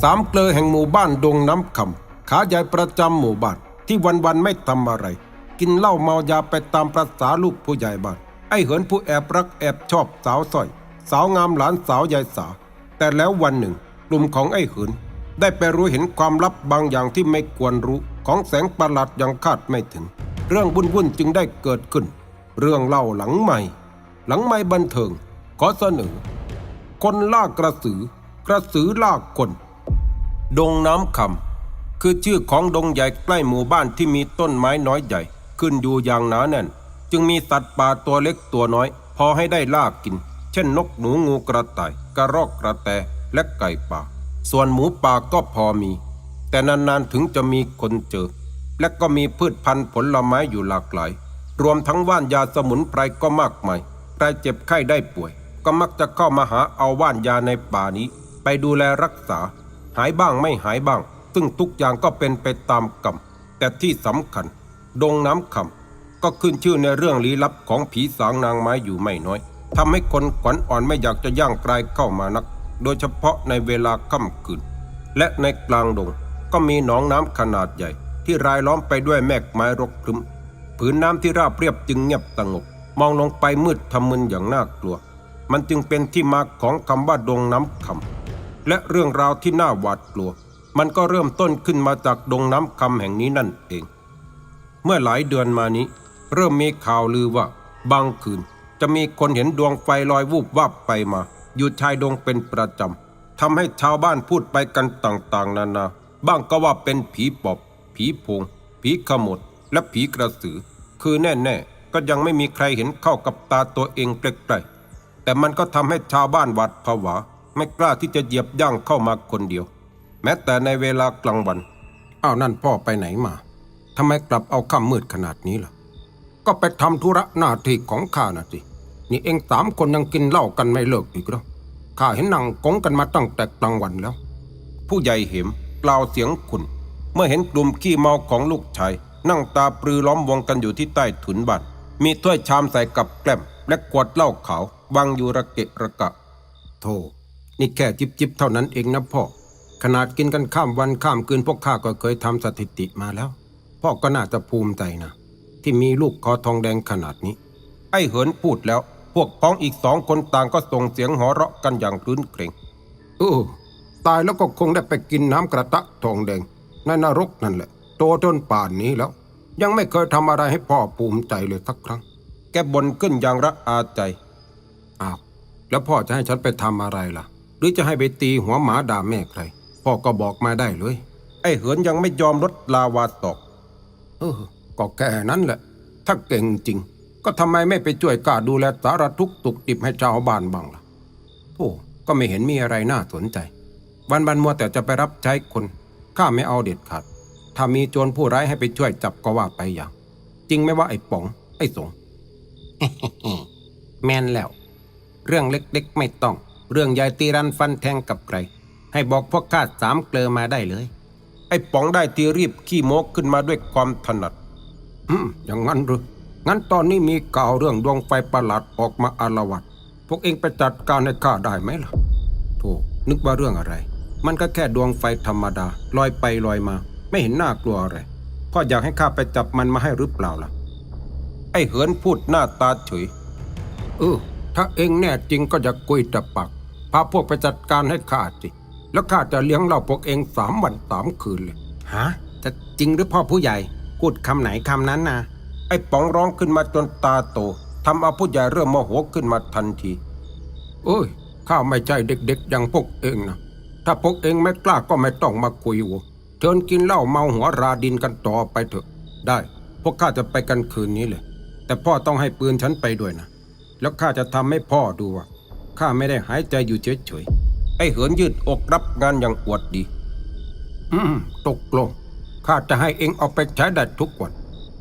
สามเกลอแห่งหมู่บ้านดงน้ำคำขาใหญ่ประจำหมู่บ้านที่วันๆไม่ทำอะไร กินเหล้าเมายาไปตามประษาลูกผู้ใหญ่บ้าน ไอ้เหินผู้แอบรักแอบชอบสาวสร้อย สาวงามหลานสาวยายสา แต่แล้ววันหนึ่งกลุ่มของไอ้เหิน ได้ไปรู้เห็นความลับบางอย่างที่ไม่ควรรู้ของแสงประหลาดย่างคาดไม่ถึง เรื่องวุ่นๆจึงได้เกิดขึ้น เรื่องเล่าหลังใหม่ หลังไม่บันเทิงขอเสนอ คนล่ากระสือ กระสือล่าคน ดงน้ำคำคือชื่อของดงใหญ่ใกล้หมู่บ้านที่มีต้นไม้น้อยใหญ่ ขึ้นอยู่อย่างหนาแน่น จึงมีสัตว์ป่าตัวเล็กตัวน้อย พอให้ได้ล่ากิน เช่นนกหนูงูกระต่าย กระรอกกระแตและไก่ป่า ส่วนหมูป่าก็พอมี แต่นานๆถึงจะมีคนเจอ และก็มีพืชพันธุ์ผลไม้อยู่หลากหลาย รวมทั้งว่านยาสมุนไพรก็มากมายใครเจ็บไข้ได้ป่วย ก็มักจะเข้ามาหาเอาว่านยาในป่านี้ ไปดูแลรักษา หายบ้างไม่หายบ้าง ซึ่งทุกอย่างก็เป็นไปตามกรรม แต่ที่สำคัญ ดงน้ำคำก็ขึ้นชื่อในเรื่องลี้ลับของผีสางนางไม้อยู่ไม่น้อยทำให้คนขวัญอ่อนไม่อยากจะย่างกลายเข้ามานัก โดยเฉพาะในเวลาค่ำคืน และในกลางดงก็มีหนองน้ำขนาดใหญ่ ที่รายล้อมไปด้วยแมกไม้รกครึ้มผืนน้ำที่ราบเรียบจึงเงียบสงบมองลงไปมืดทำมึนอย่างน่ากลัว มันจึงเป็นที่มาของคำว่าดงน้ำคำ และเรื่องราวที่น่าหวาดกลัว มันก็เริ่มต้นขึ้นมาจากดงน้ำคำแห่งนี้นั่นเอง เมื่อหลายเดือนมานี้ เริ่มมีข่าวลือว่า บางคืน จะมีคนเห็นดวงไฟลอยวูบวับไปมา อยู่ชายดงเป็นประจำทำให้ชาวบ้านพูดไปกันต่างๆ นานาบ้างก็ว่าเป็นผีปอบ ผีพง ผีขมด และผีกระสือ คือแน่ๆ ก็ยังไม่มีใครเห็นเข้ากับตาตัวเองใกล้ๆแต่มันก็ทำให้ชาวบ้านหวาดผวา ไม่กล้าที่จะเหยียบย่างเข้ามาคนเดียว แม้แต่ในเวลากลางวันอ้าวนั่นพ่อไปไหนมาทำไมกลับเอาค่ำมืดขนาดนี้ล่ะ ก็ไปทำธุระหน้าที่ของข้าน่ะสินี่เองสามคนยังกินเหล้ากันไม่เลิกอีกหรอข้าเห็นนั่งกงกันมาตั้งแต่กลางวันแล้ว ผู้ใหญ่เหมกล่าวเสียงขุนเมื่อเห็นกลุ่มขี้เมาของลูกชายนั่งตาปรือล้อมวงกันอยู่ที่ใต้ถุนบ้านมีถ้วยชามใส่กับแกล้มและขวดเหล้าขาววางอยู่ระเกะระกะ โธ่ นี่แค่จิบจิบๆเท่านั้นเองนะพ่อ ขนาดกินกันข้ามวันข้ามคืนพวกข้าก็เคยทำสถิติมาแล้ว พ่อก็น่าจะภูมิใจนะ ที่มีลูกคอทองแดงขนาดนี้ ไอ้เหินพูดแล้ว พวกพ้องอีกสองคนต่างก็ส่งเสียงหัวเราะกันอย่างคลื้นเครงเออตายแล้วก็คงได้ไปกินน้ำกระตะทองแดงในนรกนั่นแหละ โตจนป่านนี้แล้ว ยังไม่เคยทำอะไรให้พ่อภูมิใจเลยสักครั้ง แกบ่นขึ้นอย่างระอาใจอ้าวแล้วพ่อจะให้ฉันไปทำอะไรล่ะ รือจะให้ไปตีหัวหมาด่าแม่ใคร พ่อก็บอกมาได้เลย ไอ้เหินยังไม่ยอมลดลาวาตอกเออก็แค่นั้นแหละ ถ้าเก่งจริง ก็ทำไมไม่ไปช่วยกล้าดูแลสารทุกข์ตุกติบให้ชาวบ้านบ้างล่ะโอ้ก็ไม่เห็นมีอะไรน่าสนใจ วันวันๆมัวแต่จะไปรับใช้คนข้าไม่เอาเด็ดขาด ถ้ามีโจรผู้ร้ายให้ไปช่วยจับก็ว่าไปอย่าง จริงไหมว่าไอ้ป๋อง ไอ้สงแมนแล้ว เรื่องเล็กๆไม่ต้อง เรื่องใหญ่ตีรันฟันแทงกับใคร ให้บอกพวกข้าสามเกลอมาได้เลย ไอ้ป๋องได้ทีรีบขี้โมกขึ้นมาด้วยความถนัด อืม อย่างนั้นหรือ งั้นตอนนี้มีข่าวเรื่องดวงไฟประหลาดออกมาอาละวัดพวกเองไปจัดการให้ข้าได้ไหมล่ะโธ่นึกว่าเรื่องอะไร มันก็แค่ดวงไฟธรรมดา ลอยไปลอยมา ไม่เห็นน่ากลัวอะไรพ่ออยากให้ข้าไปจับมันมาให้หรือเปล่าล่ะ ไอ้เหินพูดหน้าตาเฉยเออถ้าเองแน่จริงก็จะกุยแต่ปาก พาพวกไปจัดการให้ข้าสิ แล้วข้าจะเลี้ยงเหล่าพวกเองสามวันสามคืนเลย ฮะ จะจริงหรือพ่อผู้ใหญ่ พูดคำไหนคำนั้นนะไอ้ป๋องร้องขึ้นมาจนตาโตทำเอาผู้ใหญ่เริ่มโมโหขึ้นมาทันที เอ้ย ข้าไม่ใช่เด็กๆ อย่างพวกเองนะ ถ้าพวกเองไม่กล้าก็ไม่ต้องมาคุยวัวเชิญกินเหล้าเมาหัวราดินกันต่อไปเถอะ ได้ พวกข้าจะไปกันคืนนี้เลย แต่พ่อต้องให้ปืนฉันไปด้วยนะ แล้วข้าจะทำให้พ่อดูว่า ข้าไม่ได้หายใจอยู่เฉยๆไอ้เหินยืดอกรับงานอย่างอวดดี อืมตกลงข้าจะให้เองเอาไปใช้ได้ทุกวัน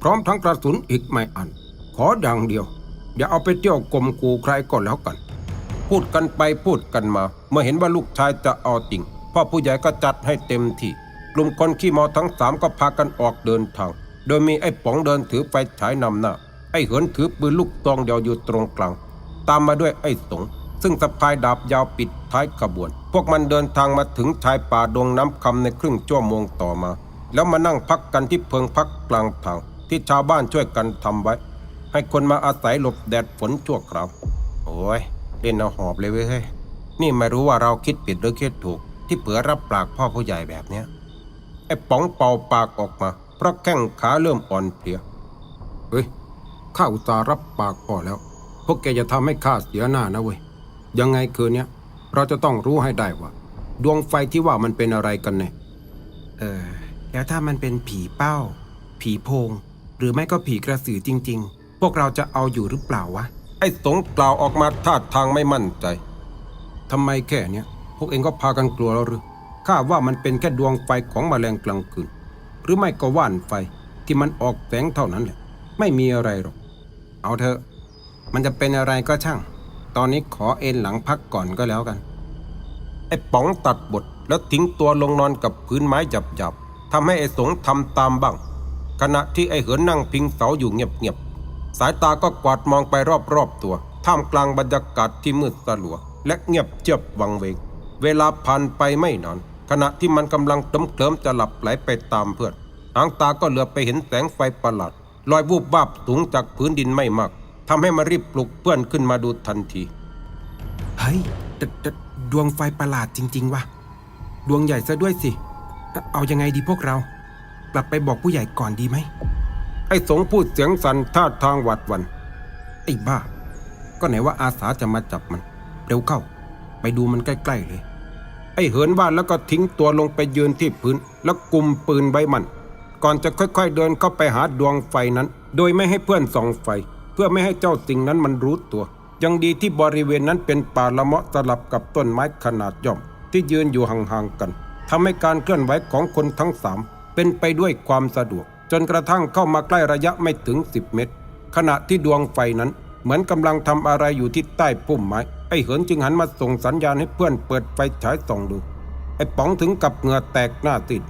พร้อมทั้งกระสุนอีกไม่อัน ขออย่างเดียว อย่าเอาไปเที่ยวกลมกูใครก็แล้วกัน พูดกันไปพูดกันมา เมื่อเห็นว่าลูกชายจะเอาจริงพ่อผู้ใหญ่ก็จัดให้เต็มที่ กลุ่มคนขี้เมาทั้งสามก็พากันออกเดินทาง โดยมีไอ้ป๋องเดินถือไฟฉายนำหน้า ไอ้เหินถือปืนลูกตองเดียวอยู่ตรงกลาง ตามมาด้วยไอ้สง ซึ่งสะพายดาบยาวปิดท้ายขบวน พวกมันเดินทางมาถึงชายป่าดงน้ำคำในครึ่งชั่วโมงต่อมา แล้วมานั่งพักกันที่เพิงพักกลางทาง ที่ชาวบ้านช่วยกันทำไว้ ให้คนมาอาศัยหลบแดดฝนชั่วคราว โอ้ยเล่นเอาหอบเลยเว้ยนี่ไม่รู้ว่าเราคิดผิดหรือคิดถูก ที่เผือรับปากพ่อผู้ใหญ่แบบเนี้ยไอ้ป๋องเป่าปากออกมา เพราะแข้งขาเริ่มอ่อนเพลียเฮ้ยข้าอุตส่าห์รับปากพ่อแล้วพวกแกจะทำให้ข้าเสียหน้านะเว้ย ยังไงคืนนี้เราจะต้องรู้ให้ได้ว่า ดวงไฟที่ว่ามันเป็นอะไรกันแน่เออ แล้วถ้ามันเป็นผีเป้า ผีโพง หรือไม่ก็ผีกระสือจริง ๆ พวกเราจะเอาอยู่หรือเปล่าวะ ไอ้สงกล่าวออกมาท่าทางไม่มั่นใจทำไมแค่เนี้ยพวกเองก็พากันกลัวแล้วหรือข้าว่ามันเป็นแค่ดวงไฟของแมลงกลางคืน หรือไม่ก็ว่านไฟที่มันออกแสงเท่านั้นแหละ ไม่มีอะไรหรอก เอาเถอะ มันจะเป็นอะไรก็ช่าง ตอนนี้ขอเอนหลังพักก่อนก็แล้วกัน ไอ้ป๋องตัดบทแล้วทิ้งตัวลงนอนกับพื้นไม้หยับๆทำให้ไอ้สงทำตามบ้าง ขณะที่ไอ้เหินนั่งพิงเสาอยู่เงียบๆ สายตาก็กวาดมองไปรอบๆตัว ท่ามกลางบรรยากาศที่มืดสลัว และเงียบเจียบวังเวง เวลาผ่านไปไม่นาน ขณะที่มันกำลังเคลิ้มเคลิมจะหลับไหลไปตามเพื่อนหางตาก็เหลือไปเห็นแสงไฟประหลาดลอยวูบวาบสูงจากพื้นดินไม่มาก ทำให้มันรีบปลุกเพื่อนขึ้นมาดูทันที เฮ้ยดดดดวงไฟประหลาดจริง ๆ ว่ะ ดวงใหญ่ซะด้วยสิ เอายังไงดีพวกเรา กลับไปบอกผู้ใหญ่ก่อนดีไหม ไอ้สงพูดเสียงสั่นท่าทางหวาดหวัน ไอ้บ้า ก็ไหนว่าอาสาจะมาจับมัน เร็วเข้า ไปดูมันใกล้ ๆ เลย ไอ้เหินว่าแล้วก็ทิ้งตัวลงไปยืนที่พื้น แล้วกุมปืนไว้มัน ก่อนจะค่อย ๆ เดินเข้าไปหาดวงไฟนั้น โดยไม่ให้เพื่อนส่องไฟ เพื่อไม่ให้เจ้าสิ่งนั้นมันรู้ตัว ยังดีที่บริเวณนั้นเป็นป่าละเมาะสลับกับต้นไม้ขนาดย่อม ที่ยืนอยู่ห่างๆกันทำให้การเคลื่อนไหวของคนทั้งสามเป็นไปด้วยความสะดวก จนกระทั่งเข้ามาใกล้ระยะไม่ถึง 10 เมตร ขณะที่ดวงไฟนั้น เหมือนกำลังทำอะไรอยู่ที่ใต้พุ่มไม้ไอ้เหินจึงหันมาส่งสัญญาณให้เพื่อนเปิดไฟฉายส่องดูไอ้ป๋องถึงกับเหงื่อแตกหน้าติด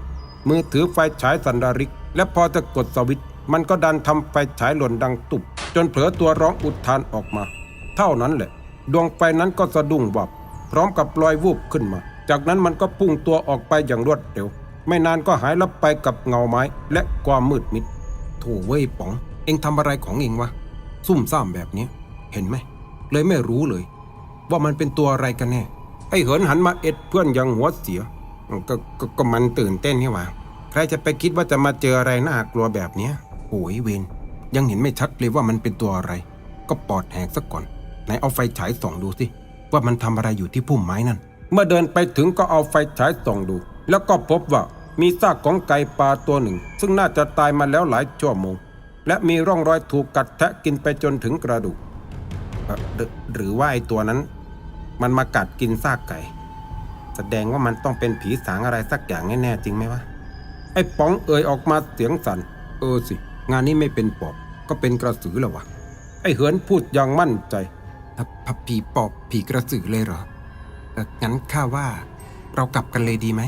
มือถือไฟฉายสันดาริก และพอจะกดสวิตช์มันก็ดันทำไฟฉายหล่นดังตุบ จนเผลอตัวร้องอุทานออกมา เท่านั้นแหละ ดวงไฟนั้นก็สะดุ้งวับ พร้อมกับลอยวูบขึ้นมา จากนั้นมันก็พุ่งตัวออกไปอย่างรวดเร็ว ไม่นานก็หายลับไปกับเงาไม้และความมืดมิดโถเว้ยป๋อง เอ็งทำอะไรของเอ็งวะซุ่มซ่ามแบบนี้ เห็นไหม เลยไม่รู้เลย ว่ามันเป็นตัวอะไรกันแน่ ไอ้เหินหันมาเอ็ดเพื่อนอย่างหัวเสียก็ก็ก็มันตื่นเต้นนี่หว่า ใครจะไปคิดว่าจะมาเจออะไรน่ากลัวแบบเนี้ยโอ้ยเวน ยังเห็นไม่ชัดเลยว่ามันเป็นตัวอะไร ก็ปอดแหกซะก่อนไหนเอาไฟฉายส่องดูสิว่ามันทำอะไรอยู่ที่พุ่มไม้นั่น เมื่อเดินไปถึงก็เอาไฟฉายส่องดู แล้วก็พบว่ามีซากของไก่ป่าตัวหนึ่ง ซึ่งน่าจะตายมาแล้วหลายชั่วโมง และมีร่องรอยถูกกัดแทะกินไปจนถึงกระดูกหรือหรือว่าไอ้ตัวนั้น มันมากัดกินซากไก่ แสดงว่ามันต้องเป็นผีสางอะไรสักอย่างแน่ๆจริงไหมวะไอ้ป๋องเอ่ยออกมาเสียงสัน่นเออสิ งานนี้ไม่เป็นปอบก็เป็นกระสือแล้ววะ ไอ้เหินพูดอย่างมั่นใจพับพับผีปอบผีกระสือเลยเหรอเอ่องั้นข้าว่าเรากลับกันเลยดีไหม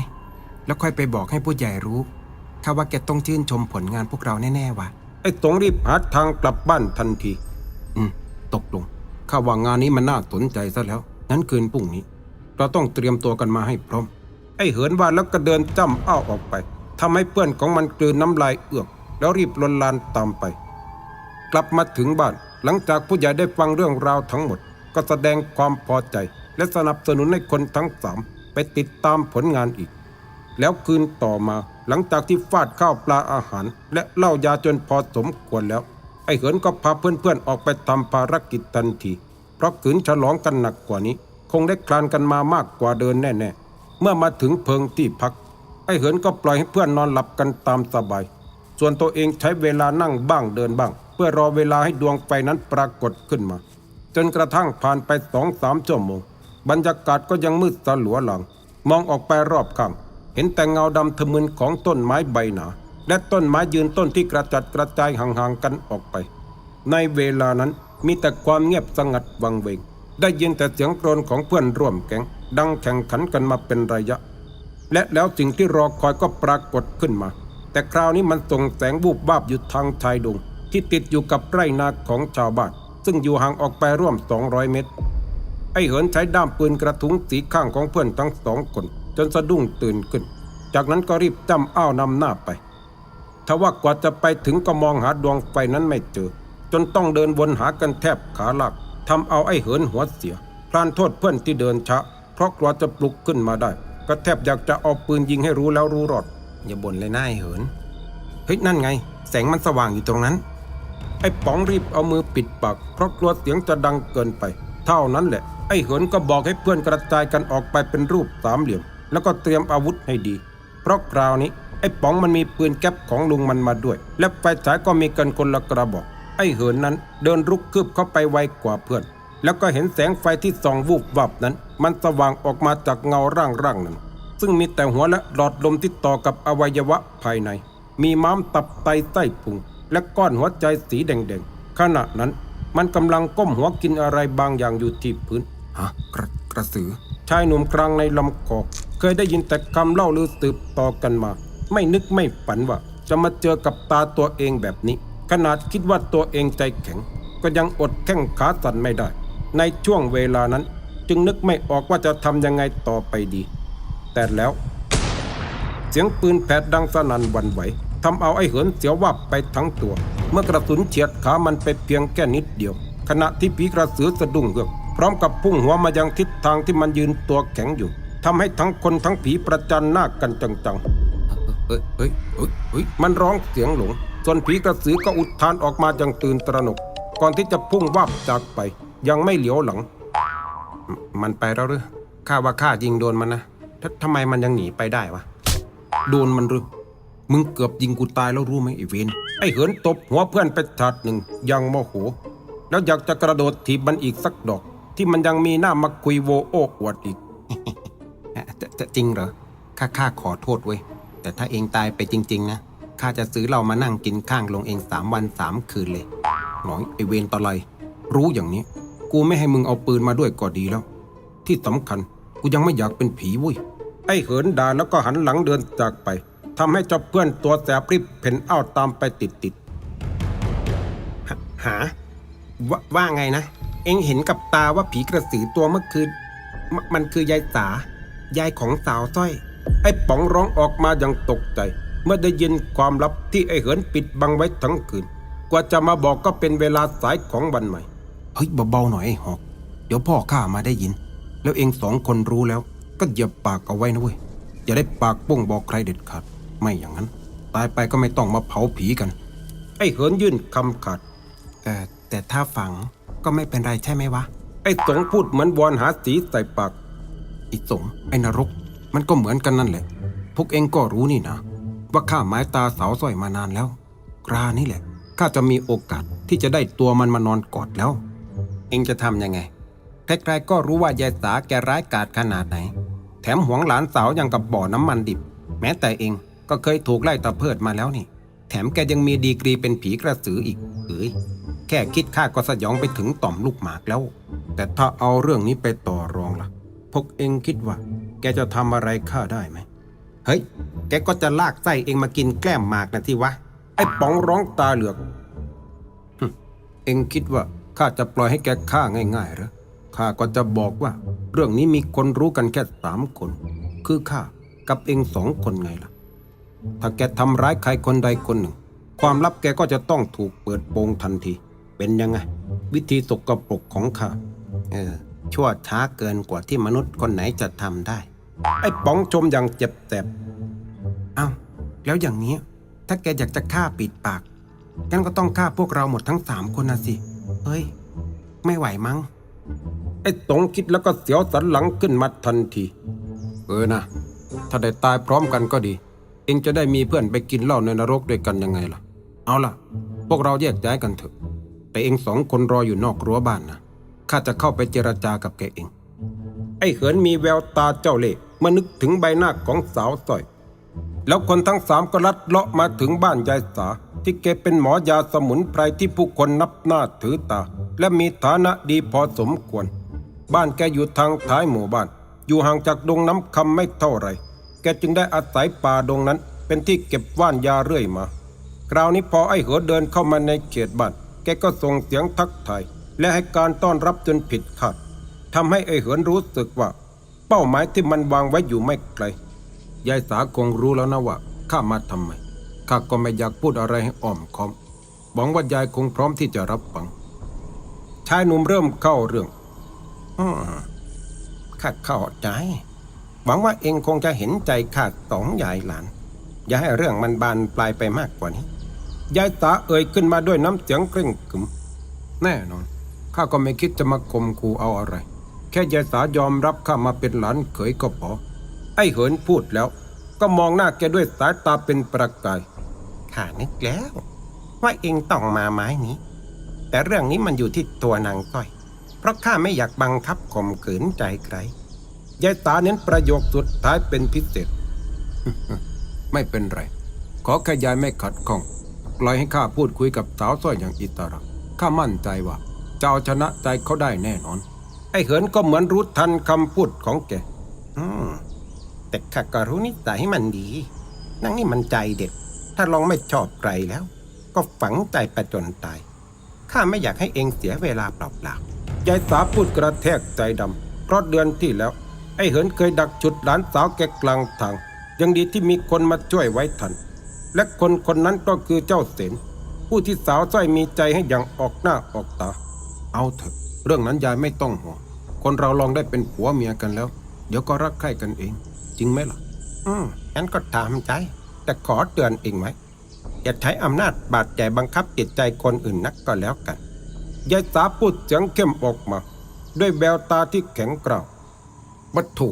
แล้วค่อยไปบอกให้ผู้ใหญ่รู้ ข้าว่าแกต้องชื่นชมผลงานพวกเราแน่ๆว่ะ ไอ้สงรีบหาทางกลับบ้านทันที อืม ตกลง ข้าว่างานนี้มันน่าสนใจซะแล้ว งั้นคืนพรุ่งนี้ เราต้องเตรียมตัวกันมาให้พร้อม ไอ้เหินว่าแล้วก็เดินจ้ำอ้าวออกไปทำให้เพื่อนของมันกลืนน้ำลายเอือก แล้วรีบลนลานตามไป กลับมาถึงบ้านหลังจากผู้ใหญ่ได้ฟังเรื่องราวทั้งหมด ก็แสดงความพอใจ และสนับสนุนให้คนทั้งสามไปติดตามผลงานอีก แล้วคืนต่อมาหลังจากที่ฟาดข้าวปลาอาหาร และเหล้ายาจนพอสมควรแล้ว ไอ้เหินก็พาเพื่อนๆออกไปทำภารกิจทันที เพราะขืนฉลองกันหนักกว่านี้ คงได้คลานกันมามากกว่าเดินแน่ๆเมื่อมาถึงเพิงที่พัก ไอ้เหินก็ปล่อยให้เพื่อนนอนหลับกันตามสบาย ส่วนตัวเองใช้เวลานั่งบ้างเดินบ้าง เพื่อรอเวลาให้ดวงไฟนั้นปรากฏขึ้นมา จนกระทั่งผ่านไปสองสามชั่วโมง บรรยากาศก็ยังมืดสลัวหลัง มองออกไปรอบข้าง เห็นแต่เงาดำทะมึนของต้นไม้ใบหนา และต้นไม้ยืนต้นที่กระจัดกระจายห่างๆกันออกไป ในเวลานั้นมีแต่ความเงียบสงัดวังเวง ได้ยินแต่เสียงกรนของเพื่อนร่วมแก๊งดังแข่งขันกันมาเป็นระยะ และแล้วสิ่งที่รอคอยก็ปรากฏขึ้นมา แต่คราวนี้มันส่งแสงบูบวาบอยู่ทางชายดง ที่ติดอยู่กับไร่นาของชาวบ้าน ซึ่งอยู่ห่างออกไปร่วม 200 เมตร ไอ้เหินใช้ด้ามปืนกระทุ้งสีข้างของเพื่อนทั้งสองคน จนสะดุ้งตื่นขึ้น จากนั้นก็รีบจำอ้าวนำหน้าไปทว่ากว่าจะไปถึงก็มองหาดวงไฟนั้นไม่เจอ จนต้องเดินวนหากันแทบขาลากทำเอาไอ้เหินหัวเสียพลานโทษเพื่อนที่เดินช้าเพราะกลัวจะปลุกขึ้นมาได้ ก็แทบอยากจะเอาปืนยิงให้รู้แล้วรู้รอด อย่าบ่นเลยหน้าเหิน เฮ้ย นั่นไง แสงมันสว่างอยู่ตรงนั้น ไอ้ป๋องรีบเอามือปิดปากเพราะกลัวเสียงจะดังเกินไป เท่านั้นแหละ ไอ้เหินก็บอกให้เพื่อนกระจายกันออกไปเป็นรูปสามเหลี่ยม แล้วก็เตรียมอาวุธให้ดี เพราะคราวนี้ไอ้ป๋องมันมีปืนแก๊ปของลุงมันมาด้วย และไฟฉายก็มีกันคนละกระบอก ไอ้เหินนั้นเดินรุกคืบเข้าไปไวกว่าเพื่อน แล้วก็เห็นแสงไฟที่ส่องวูบวับนั้น มันสว่างออกมาจากเงาร่างร่างนั้น ซึ่งมีแต่หัวและหลอดลมที่ต่อกับอวัยวะภายใน มีม้ามตับไตไส้พุง และก้อนหัวใจสีแดงๆ ขณะนั้นมันกำลังก้มหัวกินอะไรบางอย่างอยู่ที่พื้นฮะกระกระสือ ชายหนุ่มกลางในลำคอเคยได้ยินแต่คำเล่าลือสืบต่อกันมา ไม่นึกไม่ฝันว่า จะมาเจอกับตาตัวเองแบบนี้ ขนาดคิดว่าตัวเองใจแข็ง ก็ยังอดแข้งขาสั่นไม่ได้ ในช่วงเวลานั้น จึงนึกไม่ออกว่าจะทำยังไงต่อไปดี แต่แล้ว เสียงปืนแผดดังสนั่นวันไหวทำเอาไอ้เหินเสียววับไปทั้งตัว เมื่อกระสุนเฉียดขามันไปเพียงแค่นิดเดียว ขณะที่ผีกระสือสะดุ้งเฮือกพร้อมกับพุ่งหัวมายังทิศทางที่มันยืนตัวแข็งอยู่ทำให้ทั้งคนทั้งผีประจันหน้ากันจังเอ้ยเอ้ยเอ้ยเอ้ยมันร้องเสียงหลงส่วนผีกระสือก็อุทานออกมาอย่างตื่นตระหนก ก่อนที่จะพุ่งวับจากไป ยังไม่เหลียวหลัง มันไปแล้วหรือข้าว่าข้ายิงโดนมันนะ ทำไมมันยังหนีไปได้วะ โดนมันหรือ มึงเกือบยิงกูตายแล้วรู้ไหมไอ้เวนไอ้เหินตบหัวเพื่อนไปถาดหนึ่งยังโมโห แล้วอยากจะกระโดดถีบมันอีกสักดอก ที่มันยังมีหน้ามาคุยโวโอ้อวดอีกจะจะจริงเหรอ ข้าข้าขอโทษเว้ย แต่ถ้าเองตายไปจริง ๆ นะ ข้าจะซื้อเรามานั่งกินข้างลงเองสามวันสามคืนเลย หน่อยไอเวนตะไลรู้อย่างนี้ กูไม่ให้มึงเอาปืนมาด้วยก็ดีแล้ว ที่สำคัญ กูยังไม่อยากเป็นผีเว้ย ไอ้เหินด่าแล้วก็หันหลังเดินจากไปทำให้เจ้าเพื่อนตัวแสบริบเพ่นอ้าวตามไปติดติดหาว่าว่าไงนะ เอ็งเห็นกับตาว่าผีกระสือตัวเมื่อคืนมมันคือยายสายายของสาวสร้อย ไอ้ป๋องร้องออกมาอย่างตกใจ เมื่อได้ยินความลับที่ไอ้เหินปิดบังไว้ทั้งคืน กว่าจะมาบอกก็เป็นเวลาสายของวันใหม่ เฮ้ยเบาๆหน่อยไอ้หอก เดี๋ยวพ่อข้ามาได้ยิน แล้วเองสองคนรู้แล้ว ก็เหยียบปากเอาไว้นะเว้ย อย่าได้ปากป้งบอกใครเด็ดขาด ไม่อย่างนั้น ตายไปก็ไม่ต้องมาเผาผีกัน ไอ้เหินยื่นคำขาด แต่แต่ถ้าฝังก็ไม่เป็นไรใช่ไหมวะ ไอ้สงพูดเหมือนวอนหาสีใส่ปากไอ้สงไอ้นรก มันก็เหมือนกันนั่นแหละ พวกเองก็รู้นี่นะ ว่าข้าหมายตาสาวสร้อยมานานแล้วครานี่แหละข้าจะมีโอกาสที่จะได้ตัวมันมานอนกอดแล้ว เองจะทำยังไงใครๆก็รู้ว่ายายสาแกร้ายกาจขนาดไหน แถมหวงหลานสาวยังกับบ่อน้ำมันดิบ แม้แต่เองก็เคยถูกไล่ตะเพิดมาแล้วนี่ แถมแกยังมีดีกรีเป็นผีกระสืออีกเอ้ยแค่คิดข้าก็สยองไปถึงต่อมลูกหมากแล้ว แต่ถ้าเอาเรื่องนี้ไปต่อรองล่ะ พวกเองคิดว่า แกจะทำอะไรข้าได้ไหมเฮ้ย แกก็จะลากไส้เองมากินแกล้มหมากนะที่วะ ไอ้ป๋องร้องตาเหลือก เองคิดว่าข้าจะปล่อยให้แกฆ่าง่ายๆหรอ ข้าก็จะบอกว่า เรื่องนี้มีคนรู้กันแค่สามคน คือข้ากับเองสองคนไงล่ะ ถ้าแกทำร้ายใครคนใดคนหนึ่ง ความลับแกก็จะต้องถูกเปิดโปงทันที เป็นยังไง วิธีสกปรกของข้าเออชั่วช้าเกินกว่าที่มนุษย์คนไหนจะทำได้ ไอ้ป๋องชมอย่างเจ็บแสบเอ้าแล้วอย่างนี้ ถ้าแกอยากจะฆ่าปิดปากงั้นก็ต้องฆ่าพวกเราหมดทั้งสามคนนะสิ เฮ้ย ไม่ไหวมั้ง ไอ้ตงคิดแล้วก็เสียวสันหลังขึ้นมาทันที เออนะ ถ้าได้ตายพร้อมกันก็ดี เองจะได้มีเพื่อนไปกินเหล้าในนรกด้วยกันยังไงล่ะ เอาล่ะ พวกเราแยกย้ายกันเถอะ แต่เองสองคนรออยู่นอกรั้วบ้านนะ ข้าจะเข้าไปเจรจากับแกเอง ไอ้เขินมีแววตาเจ้าเล่ห์เมื่อนึกถึงใบหน้าของสาวสร้อย แล้วคนทั้งสามก็ลัดเลาะมาถึงบ้านยายสา ที่แกเป็นหมอยาสมุนไพรที่ผู้คนนับหน้าถือตา และมีฐานะดีพอสมควร บ้านแกอยู่ทางท้ายหมู่บ้าน อยู่ห่างจากดงน้ำคำไม่เท่าไหรแกจึงได้อาศัยป่าดงนั้น เป็นที่เก็บว่านยาเรื่อยมา คราวนี้พอไอ้เหัวเดินเข้ามาในเขตบ้าน แกก็ส่งเสียงทักทายและให้การต้อนรับจนผิดคาดทำให้ไอ้เหินรู้สึกว่า เป้าหมายที่มันวางไว้อยู่ไม่ไกล ยายสาคงรู้แล้วนะว่าข้ามาทำไม ข้าก็ไม่อยากพูดอะไรให้อ้อมคอมหวังว่ายายคงพร้อมที่จะรับฟัง ชายหนุ่มเริ่มเข้าเรื่อง อืมข้าเข้าใจ หวังว่าเองคงจะเห็นใจข้าสองยายหลาน อย่าให้เรื่องมันบานปลายไปมากกว่านี้ ยายตาเอ่ยขึ้นมาด้วยน้ำเสียงเคร่งขรึม แน่นอน ข้าก็ไม่คิดจะมาข่มขู่เอาอะไร แค่ยายสายอมรับข้ามาเป็นหลานเขยก็พอ ไอ้เหินพูดแล้ว ก็มองหน้าแกด้วยสายตาเป็นประกาย ข้านึกแล้ว ว่าเองต้องมาไม้นี้ แต่เรื่องนี้มันอยู่ที่ตัวนางก้อย เพราะข้าไม่อยากบังคับข่มขืนใจใครยายตาเน้นประโยคสุดท้ายเป็นพิเศษ ไม่เป็นไร ขอแค่ยายไม่ขัดข้องปล่อยให้ข้าพูดคุยกับสาวสร้อยอย่างอิสระข้ามั่นใจว่าจะเอาชนะใจเขาได้แน่นอน ไอ้เหินก็เหมือนรู้ทันคำพูดของแกอืมแต่ข้าก็รู้นิสัยให้มันดีนางนี่มันใจเด็ด ถ้าลองไม่ชอบใครแล้ว ก็ฝังใจไปจนตายข้าไม่อยากให้เองเสียเวลาเปล่าๆ ยายสาพูดกระแทกใจดำเพราะเดือนที่แล้ว ไอ้เหินเคยดักจุดหลานสาวแกกลางทาง ยังดีที่มีคนมาช่วยไว้ทัน และคนคนนั้นก็คือเจ้าเสนผู้ที่สาวส้อยมีใจให้อย่างออกหน้าออกตา เอาเถอะ เรื่องนั้นยายไม่ต้องห่วงคนเราลองได้เป็นผัวเมียกันแล้ว เดี๋ยวก็รักใคร่กันเอง จริงไหมล่ะ อืมงั้นก็ตามใจ แต่ขอเตือนเองไหมอย่าใช้อำนาจบาดใจบังคับจิตใจคนอื่นนักก็แล้วกัน ยายสาพูดเสียงเข้มออกมา ด้วยแววตาที่แข็งกร้าววัตถุ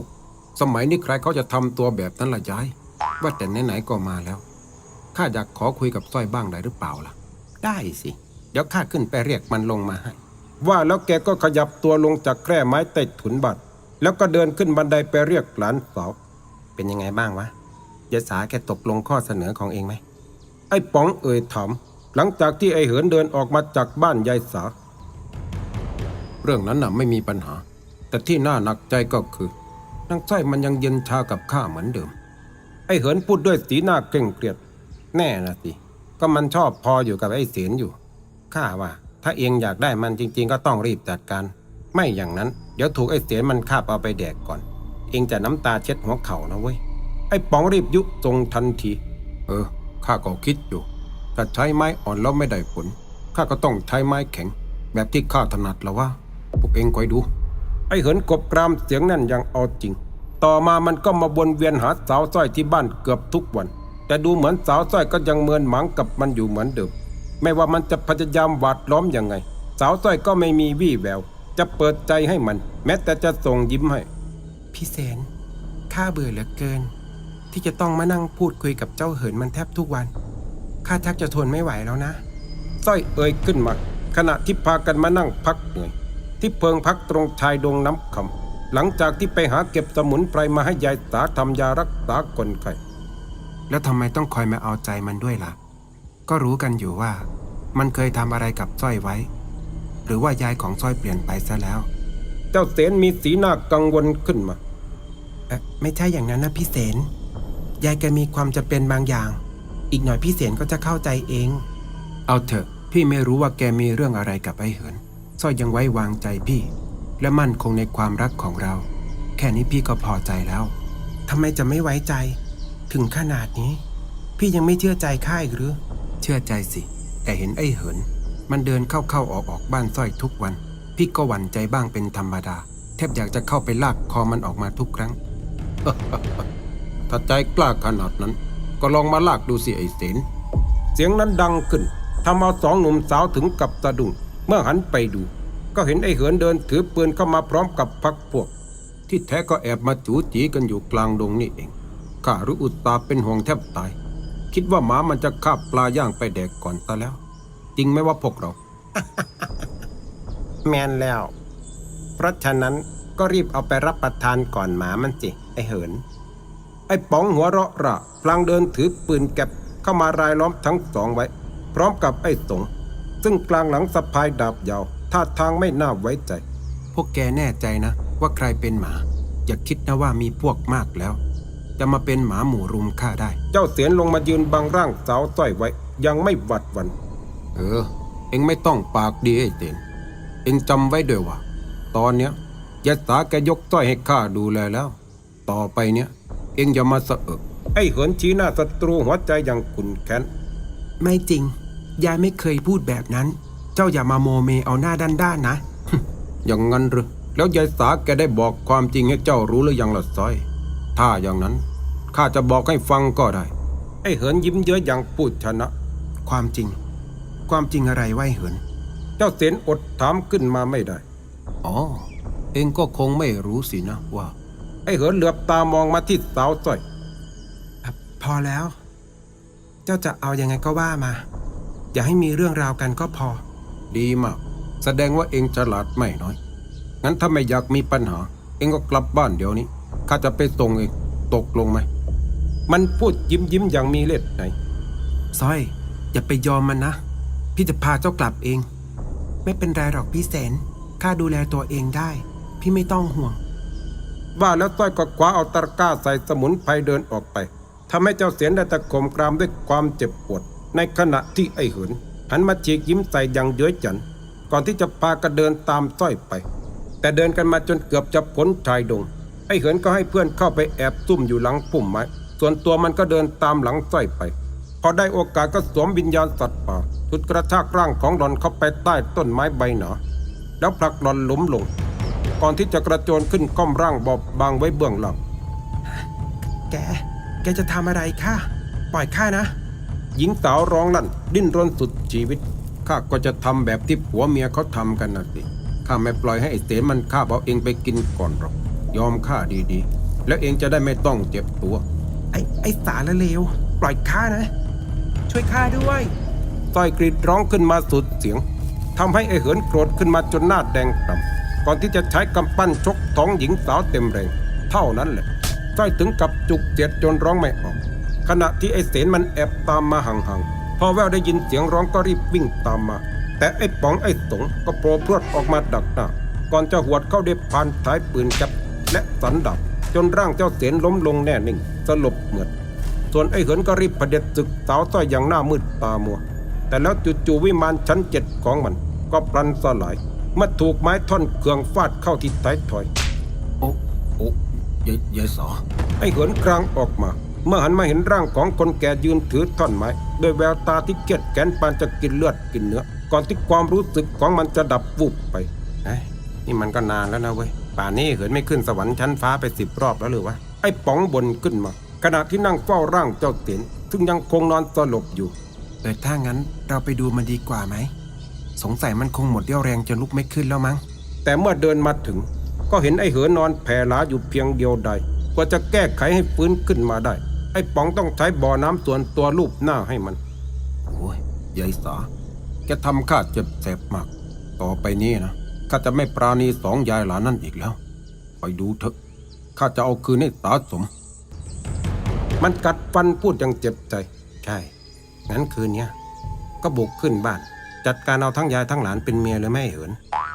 สมัยนี้ใครเขาจะทำตัวแบบนั้นล่ะยาย ว่าแต่ไหนๆก็มาแล้ว ข้าอยากขอคุยกับสร้อยบ้างได้หรือเปล่าล่ะ ได้สิ เดี๋ยวข้าขึ้นไปเรียกมันลงมาให้ ว่าแล้วแกก็ขยับตัวลงจากแคร่ไม้ใต้ถุนบัตรแล้วก็เดินขึ้นบันไดไปเรียกหลานสาว เป็นยังไงบ้างวะยายสาแกตกลงข้อเสนอของเองไหม ไอ้ป๋องเอ่ยถามหลังจากที่ไอ้เหินเดินออกมาจากบ้านยายสา เรื่องนั้นน่ะไม่มีปัญหา แต่ที่น่าหนักใจก็คือนางไส้มันยังเย็นชากับข้าเหมือนเดิม ไอ้เหินพูดด้วยสีหน้าเคร่งเครียด แน่นะสิ ก็มันชอบพออยู่กับไอ้เสียนอยู่ ข้าว่า ถ้าเองอยากได้มันจริง ๆ ก็ต้องรีบจัดการ ไม่อย่างนั้น เดี๋ยวถูกไอ้เสียนมันคาบเอาไปแดกก่อน เองจะน้ำตาเช็ดหัวเข่านะเว้ย ไอ้ป๋องรีบยุตรงทันที เออ ข้าก็คิดอยู่ ถ้าใช้ไม้อ่อนแล้วไม่ได้ผล ข้าก็ต้องใช้ไม้แข็ง แบบที่ข้าถนัดแล้วว่า เองคอยดู ไอ้เหินกบกรามเสียงนั่นยังเอาจริง ต่อมามันก็มาวนเวียนหาสาวสร้อยที่บ้านเกือบทุกวัน แต่ดูเหมือนสาวสร้อยก็ยังเมินหมางกับมันอยู่เหมือนเดิม ไม่ว่ามันจะพยายามหวาดล้อมยังไง สาวสร้อยก็ไม่มีวี่แวว จะเปิดใจให้มัน แม้แต่จะส่งยิ้มให้ พี่เสนข้าเบื่อเหลือเกิน ที่จะต้องมานั่งพูดคุยกับเจ้าเหินมันแทบทุกวันข้าชักจะทนไม่ไหวแล้วนะสร้อยเอ่ยขึ้นมา ขณะที่พากันมานั่งพักเหนื่อย ที่เพิงพักตรงชายดงน้ำคำหลังจากที่ไปหาเก็บสมุนไพรมาให้ยายสาทำยารักษาคนไข้แล้วทำไมต้องคอยมาเอาใจมันด้วยล่ะ ก็รู้กันอยู่ว่า มันเคยทำอะไรกับสร้อยไว้ หรือว่ายายของสร้อยเปลี่ยนไปซะแล้ว เจ้าเสนมีสีหน้ากังวลขึ้นมาเอ๊ะไม่ใช่อย่างนั้นนะพี่เสนยายแกมีความจะเป็นบางอย่าง อีกหน่อยพี่เสนก็จะเข้าใจเอง เอาเถอะ พี่ไม่รู้ว่าแกมีเรื่องอะไรกับไอ้เหิน สร้อยยังไว้วางใจพี่ และมั่นคงในความรักของเรา แค่นี้พี่ก็พอใจแล้วทำไมจะไม่ไว้ใจ ถึงขนาดนี้ พี่ยังไม่เชื่อใจข้าอีกหรือ เชื่อใจสิ แต่เห็นไอ้เหิน มันเดินเข้าเข้าออกออกบ้านสร้อยทุกวัน พี่ก็หวั่นใจบ้างเป็นธรรมดา แทบอยากจะเข้าไปลากคอมันออกมาทุกครั้งถ้าใจกล้าขนาดนั้น ก็ลองมาลากดูสิไอ้เสนเสียงนั้นดังขึ้นทำเอาสองหนุ่มสาวถึงกับสะดุ้ง เมื่อหันไปดู ก็เห็นไอ้เหินเดินถือปืนเข้ามาพร้อมกับพักพวก ที่แท้ก็แอบมาจูจีกันอยู่กลางดงนี่เองข้ารู้อุตตาเป็นห่วงแทบตาย คิดว่าหมามันจะคาบปลาย่างไปแดกก่อนซะแล้ว จริงไหมว่าพวกเรา แมนแล้ว เพราะฉะนั้นก็รีบเอาไปรับประทานก่อนหมามันสิ ไอ้เหิน ไอ้ป๋องหัวเราะระพลางเดินถือปืนแก็บเข้ามารายล้อมทั้งสองไว้ พร้อมกับไอ้สง ซึ่งกลางหลังสะพายดาบยาวท่าทางไม่น่าไว้ใจ พวกแกแน่ใจนะ ว่าใครเป็นหมา อย่าคิดนะว่ามีพวกมากแล้ว จะมาเป็นหมาหมู่รุมฆ่าได้ เจ้าเสียนลงมายืนบังร่างสาวต้อยไว้ ยังไม่หวัดหวัน เออ เอ็งไม่ต้องปากดีไอ้เตนเอ็งจำไว้ด้วยว่า ตอนเนี้ยยายสาแกยกต้อยให้ข้าดูแลแล้ว ต่อไปเนี้ยเองอย่ามาสะเอะไอ้เหินชี้หน้าศัตรูหัวใจอย่างขุนแค้นไม่จริง ยายไม่เคยพูดแบบนั้น เจ้าอย่ามาโมเมเอาหน้าด้านๆนะ อย่างนั้นหรือแล้วยายสาแกได้บอกความจริงให้เจ้ารู้หรือยังล่ะซอย ถ้าอย่างนั้นข้าจะบอกให้ฟังก็ได้ ไอ้เหินยิ้มเย้ยอย่างพูดชนะ ความจริง ความจริงอะไรไว้เหิน เจ้าเสนอดถามขึ้นมาไม่ได้ อ๋อ เองก็คงไม่รู้สินะว่า ไอ้เหินเหลือบตามองมาที่สาวสร้อย พอแล้ว เจ้าจะเอายังไงก็ว่ามา อย่าให้มีเรื่องราวกันก็พอ ดีมาก แสดงว่าเองฉลาดไม่น้อย งั้นถ้าไม่อยากมีปัญหา เองก็กลับบ้านเดี๋ยวนี้ ข้าจะไปส่งเอง ตกลงไหม มันพูดยิ้มยิ้มอย่างมีเล็ดไหนสร้อย อย่าไปยอมมันนะ พี่จะพาเจ้ากลับเอง ไม่เป็นไรหรอกพี่แสน ข้าดูแลตัวเองได้ พี่ไม่ต้องห่วง ว่าแล้วต้อยก็คว้าเอาตะกร้าใส่สมุนไพรเดินออกไปทำให้เจ้าเสียนได้ตะโกมกรามด้วยความเจ็บปวด ในขณะที่ไอ้เหินหันมาฉีกยิ้มใส่อย่างเย้ยจัน ก่อนที่จะพากันเดินตามต้อยไป แต่เดินกันมาจนเกือบจะพ้นชายดง ไอ้เหินก็ให้เพื่อนเข้าไปแอบซุ่มอยู่หลังปุ่มไม้ ส่วนตัวมันก็เดินตามหลังต้อยไป พอได้โอกาสก็สวมวิญญาณสัตว์ป่าชุดกระชากร่างของหลอนเข้าไปใต้ต้นไม้ใบหนาแล้วผลักหลอนล้มลง ก่อนที่จะกระโจนขึ้นก้มร่างบอบบางไว้เบื้องหลัง แก แกจะทำอะไรข้าปล่อยข้านะ หญิงสาวร้องลั่น ดิ้นรนสุดชีวิตข้าก็จะทำแบบที่ผัวเมียเขาทำกันนะสิข้าไม่ปล่อยให้ไอ้เสนมันฆ่าเอาเองไปกินก่อนหรอก ยอมข้าดีๆ แล้วเองจะได้ไม่ต้องเจ็บตัว ไอ้ไอ้สารเลวปล่อยข้านะ ช่วยข้าด้วยสร้อยกรีดร้องขึ้นมาสุดเสียงทำให้ไอ้เหินโกรธขึ้นมาจนหน้าแดงกล่ำก่อนที่จะใช้กำปั้นชกท้องหญิงสาวเต็มแรง เท่านั้นแหละสร้อยถึงกับจุกเจ็ดจนร้องไม่ออก ขณะที่ไอ้เสนมันแอบตามมาห่างๆพอแววได้ยินเสียงร้องก็รีบวิ่งตามมา แต่ไอ้ป๋องไอ้สงก็โผล่พรวดออกมาดักหน้าก่อนจะหวดเข้าด้วยพานท้ายปืนจับและสันดับ จนร่างเจ้าเสนล้มลงแน่นิ่ง สลบเหมือดส่วนไอ้เหินก็รีบประเด็จศึกสาวต้อยอย่างหน้ามืดตามัว แต่แล้วจู่ๆวิมานชั้นเจ็ดของมัน ก็พลันสลายเมื่อถูกไม้ท่อนเคืองฟาดเข้าที่ท้ายถอย โอ้โอ้ยายยายสอไอ้เหินกลางออกมา เมื่อหันมาเห็นร่างของคนแก่ยืนถือท่อนไม้ด้วยแววตาที่เกียดแค้นปานจะกินเลือดกินเนื้อก่อนที่ความรู้สึกของมันจะดับวูบไปเอ้ยนี่มันก็นานแล้วนะเว้ยป่านนี้เหินไม่ขึ้นสวรรค์ชั้นฟ้าไปสิบรอบแล้วหรือวะไอ้ป๋องบนขึ้นมา ขณะที่นั่งเฝ้าร่างเจ้าเตียนซึ่งยังคงนอนสลบอยู่แต่ถ้างั้นเราไปดูมันดีกว่าไหม สงสัยมันคงหมดเรี่ยวแรงจนลุกไม่ขึ้นแล้วมั้ง แต่เมื่อเดินมาถึง ก็เห็นไอ้เหินนอนแผ่หลาอยู่เพียงเดียวใดกว่าจะแก้ไขให้ฟื้นขึ้นมาได้ ไอ้ป๋องต้องใช้บ่อน้ำส่วนตัวลูบหน้าให้มัน โอ้ยยายสาแกทำข้าเจ็บแสบมาก ต่อไปนี้นะข้าจะไม่ปราณีสองยายหลานนั่นอีกแล้วคอยดูเถอะข้าจะเอาคืนให้สาสม มันกัดฟันพูดอย่างเจ็บใจ ใช่ งั้นคืนเนี้ยก็บุกขึ้นบ้าน จัดการเอาทั้งยายทั้งหลานเป็นเมียเลยแม่เหิน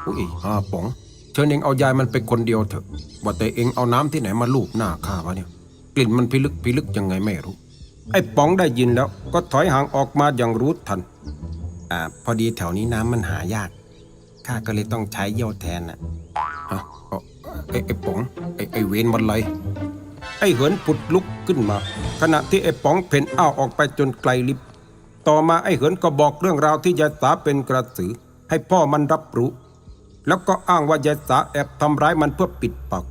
อุ้ยอาป๋องเชิญเองเอายายมันไปคนเดียวเถอะว่าแต่เองเอาน้ำที่ไหนมาลูบหน้าข้าวะเนี่ย กลิ่นมันพิลึกพิลึกยังไงไม่รู้ ไอ้ป๋องได้ยินแล้วก็ถอยห่างออกมาอย่างรู้ทัน อ่า พอดีแถวนี้น้ำมันหายากข้าก็เลยต้องใช้เยี่ยวแทนน่ะฮะเอาไอ้ไอ้ป๋องไอ้ไอ้เวนมันไรไอ้เหินผุดลุกขึ้นมา ขณะที่ไอ้ป๋องเพ่นอ้าวออกไปจนไกลลิบ ต่อมาไอ้เหินก็บอกเรื่องราวที่ยายสาเป็นกระสือ ให้พ่อมันรับรู้ แล้วก็อ้างว่ายายสาแอบทำร้ายมันเพื่อปิดปาก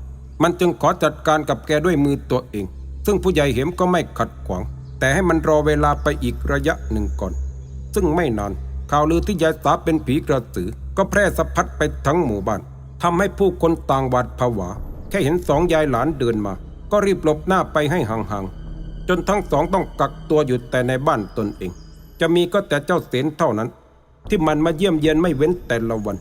มันจึงขอจัดการกับแกด้วยมือตัวเอง ซึ่งผู้ใหญ่เหมก็ไม่ขัดขวาง แต่ให้มันรอเวลาไปอีกระยะหนึ่งก่อน ซึ่งไม่นานข่าวลือที่ยายสาเป็นผีกระสือ ก็แพร่สะพัดไปทั้งหมู่บ้านทำให้ผู้คนต่างหวาดผวา แค่เห็นสองยายหลานเดินมา ก็รีบหลบหน้าไปให้ห่างๆจนทั้งสองต้องกักตัวอยู่แต่ในบ้านตนเอง จะมีก็แต่เจ้าเสนเท่านั้น ที่มันมาเยี่ยมเยียนไม่เว้นแต่ละวัน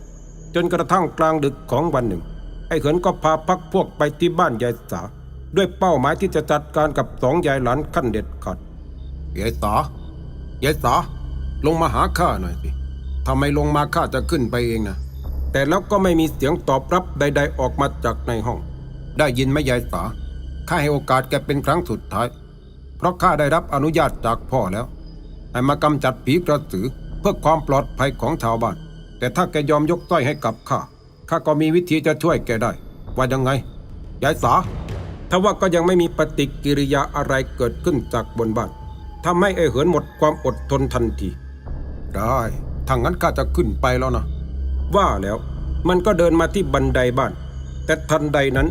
จนกระทั่งกลางดึกของวันหนึ่ง ไอ้เขินก็พาพักพวกไปที่บ้านยายสา ด้วยเป้าหมายที่จะจัดการกับสองยายหลานขั้นเด็ดขาดยายสายายสาลงมาหาข้าหน่อยสิทำไมลงมาข้าจะขึ้นไปเองนะแต่แล้วก็ไม่มีเสียงตอบรับใด ๆ ออกมาจากในห้อง ได้ยินไหมยายสาข้าให้โอกาสแกเป็นครั้งสุดท้าย เพราะข้าได้รับอนุญาตจากพ่อแล้วให้มากำจัดผีกระสือเพื่อความปลอดภัยของชาวบ้าน แต่ถ้าแกยอมยกต้อยให้กับข้าข้าก็มีวิธีจะช่วยแกได้ ว่ายังไงยายสา ถ้าว่าก็ยังไม่มีปฏิกิริยาอะไรเกิดขึ้นจากบนบ้านทำให้ไอ้เหินหมดความอดทนทันที ได้ถ้างั้นข้าจะขึ้นไปแล้วนะ ว่าแล้วมันก็เดินมาที่บันไดบ้าน แต่ทันใดนั้น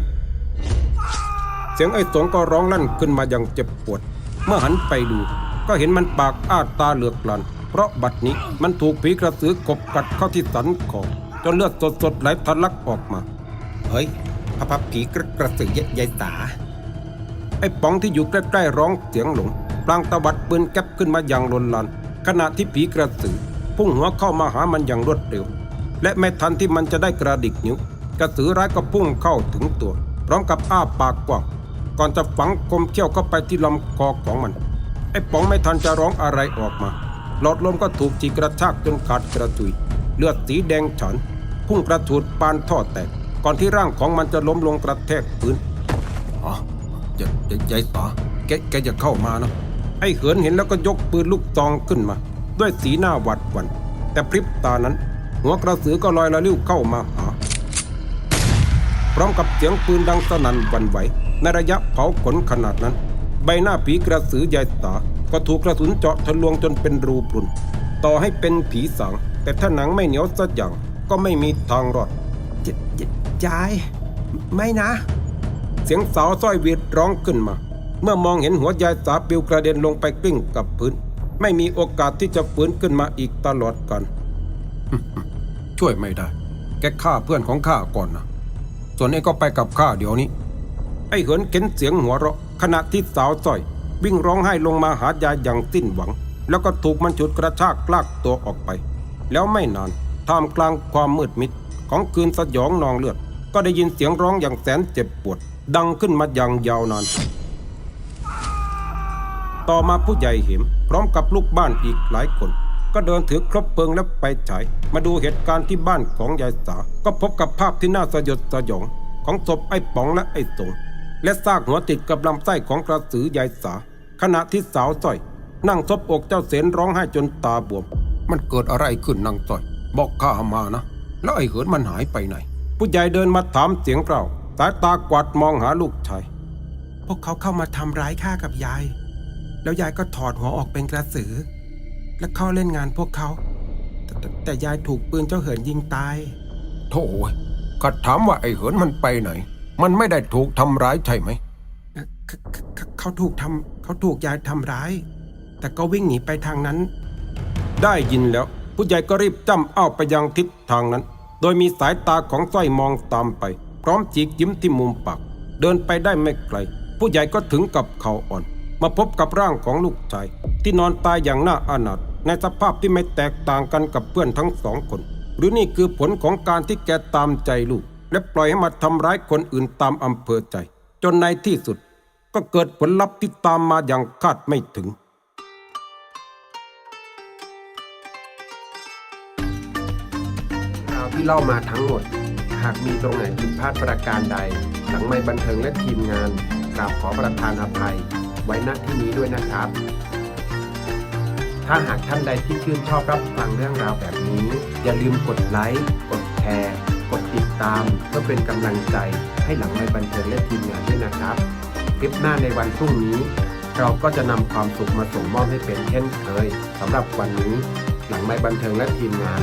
เสียงไอ้สงก็ร้องลั่นขึ้นมาอย่างเจ็บปวด เมื่อหันไปดูก็เห็นมันปากอ้าตาเหลือกลัน เพราะบัดนี้มันถูกผีกระสือกบกัดเข้าที่สันคอจนเลือดสดๆไหลทะลักออกมา เฮ้ย พระพับผีกระกระสือยายสาไอ้ป๋องที่อยู่ใกล้ๆร้องเสียงหลงปลางตะวัดปืนแก๊ปขึ้นมาอย่างลนลานขณะที่ผีกระสือพุ่งหัวเข้ามาหามันอย่างรวดเร็ว และไม่ทันที่มันจะได้กระดิกนิ้ว กระสือร้ายก็พุ่งเข้าถึงตัว พร้อมกับอ้าปากกว้างก่อนจะฝังคมเขี้ยวเข้าไปที่ลำคอของมัน ไอ้ป๋องไม่ทันจะร้องอะไรออกมา หลอดลมก็ถูกจีกระชากจนขาดกระจุย เลือดสีแดงฉันพุ่งกระฉูดปานท่อแตก ก่อนที่ร่างของมันจะล้มลงกระแทกพื้นอ๋อใจใจใจสาแกแกจะเข้ามานะไอ้เหินเห็นแล้วก็ยกปืนลูกซองขึ้นมา ด้วยสีหน้าหวัดหวั่นแต่พริบตานั้น หัวกระสือก็ลอยละลิ้วเข้ามาหาพร้อมกับเสียงปืนดังสนั่นวันไหว ในระยะเผาขนขนาดนั้น ใบหน้าผีกระสือยายตาก็ถูกกระสุนเจาะทะลวงจนเป็นรูพรุน ต่อให้เป็นผีสางแต่ถ้าหนังไม่เหนียวสักอย่างก็ไม่มีทางรอด ยาย ไม่นะ เสียงสาวสร้อยวีดร้องขึ้นมา เมื่อมองเห็นหัวยายสาปิวกระเด็นลงไปกลิ้งกับพื้น ไม่มีโอกาสที่จะฟื้นขึ้นมาอีกตลอดกัน ช่วยไม่ได้ แกฆ่าเพื่อนของข้าก่อนนะส่วนไอ้ก็ไปกับข้าเดี๋ยวนี้ ไอ้เหินเข็นเสียงหัวเราะ ขณะที่สาวสร้อย วิ่งร้องไห้ลงมาหายายอย่างสิ้นหวัง แล้วก็ถูกมันฉุดกระชากลากตัวออกไป แล้วไม่นานท่ามกลางความมืดมิดของคืนสยองนองเลือด ก็ได้ยินเสียงร้องอย่างแสนเจ็บปวด ดังขึ้นมาอย่างยาวนาน ต่อมาผู้ใหญ่เห็มพร้อมกับลูกบ้านอีกหลายคน ก็เดินถือครบเพลิงและไปฉายมาดูเหตุการณ์ที่บ้านของยายสา ก็พบกับภาพที่น่าสยดสยองของศพไอ้ป๋องและไอ้สงและซากหัวติดกับลำไส้ของกระสือยายสา ขณะที่สาวส้อย นั่งซบอกเจ้าเสนร้องไห้จนตาบวม มันเกิดอะไรขึ้นนางส้อย บอกข้ามานะ แล้วไอ้เหินมันหายไปไหน ผู้ใหญ่เดินมาถามเสียงเกล่าวสายตากวาดมองหาลูกชายพวกเขาเข้ามาทำร้ายข้ากับยาย แล้วยายก็ถอดหัวออกเป็นกระสือ และเข้าเล่นงานพวกเขาแต่แต่แต่ยายถูกปืนเจ้าเหินยิงตายโธ่ข้าถามว่าไอ้เหินมันไปไหน มันไม่ได้ถูกทำร้ายใช่ไหม เอ่อเขาเขาเขาถูกทำเขาถูกยายทำร้าย แต่ก็วิ่งหนีไปทางนั้น ได้ยินแล้ว ผู้ใหญ่ก็รีบจ้ำอ้าวไปยังทิศทางนั้น โดยมีสายตาของสร้อยมองตามไป พร้อมจีกยิ้มที่มุมปาก เดินไปได้ไม่ไกล ผู้ใหญ่ก็ถึงกับเข่าอ่อน มาพบกับร่างของลูกชาย ที่นอนตายอย่างน่าอานาถในสภาพที่ไม่แตกต่างกันกับเพื่อนทั้งสองคน หรือนี่คือผลของการที่แกตามใจลูก และปล่อยให้มาทำร้ายคนอื่นตามอำเภอใจ จนในที่สุด ก็เกิดผลลัพธ์ที่ตามมาอย่างคาดไม่ถึง ที่เล่ามาทั้งหมด หากมีตรงไหนผิดพลาดประการใดหลังไม่บันเทิงและทีมงานกราบขอประทานอภัย ไว้ณที่นี้ด้วยนะครับ ถ้าหากท่านใดที่ชื่นชอบรับฟังเรื่องราวแบบนี้ อย่าลืมกดไลค์กดแชร์กดติดตาม เพื่อเป็นกำลังใจให้หลังไม่บันเทิงและทีมงานด้วยนะครับคลิปหน้าในวันพรุ่งนี้ เราก็จะนำความสุขมาส่งมอบให้เป็นเช่นเคยสำหรับวันนี้หลังไม่บันเทิงและทีมงาน